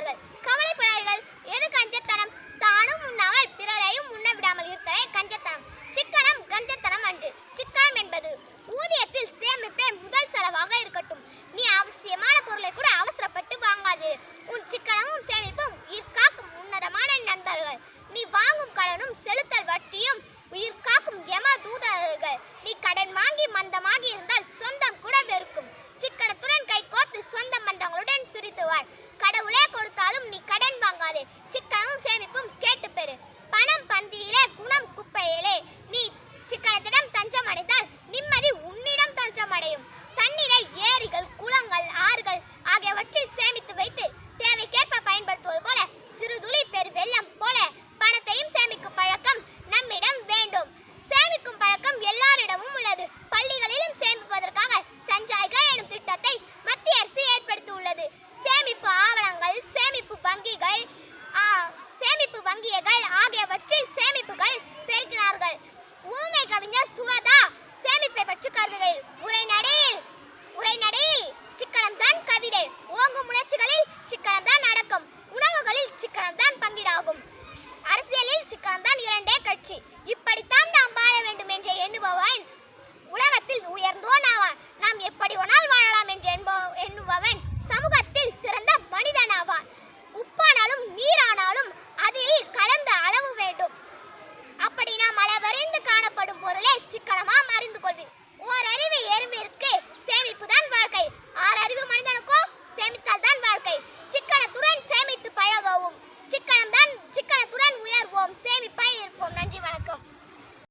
கொள்வார்கள் கவலைப்படாதீர்கள். எது கஞ்சத்தனம்? தானும் உண்ணாமல் பிறரையும் உண்ண விடாமல் இருப்பதே கஞ்சத்தனம். சிக்கனம் கஞ்சத்தனம் அன்று. சிக்கனம் என்பது ஊதியத்தில் சேமிப்பே முதல் செலவாக இருக்கட்டும். நீ அவசியமான பொருளை கூட அவசரப்பட்டு வாங்காது. உன் சிக்கனமும் சேமிப்பும் உயிர்காக்கும் உன்னதமான நண்பர்கள். நீ வாங்கும் கடனும் செலுத்தல் வட்டியும் உயிர்காக்கும் எம தூதர்கள். நீ கடன் வாங்கி மந்தமாகி இருந்தால் சொந்தம் கூட வெறுக்கும். வங்கியங்கள் சேமிப்புகள் பெருக்கினார்கள் ஊமை கவிஞர் சுரதா சேமிப்பை பற்றி கருதுகையில் உரைநடையில் உரைநடையில் சிக்கனம் தான் கவிதை. ஓங்கும் உணர்ச்சிகளில் பொருளை சிக்கனமாக அறிந்து கொள்வேன்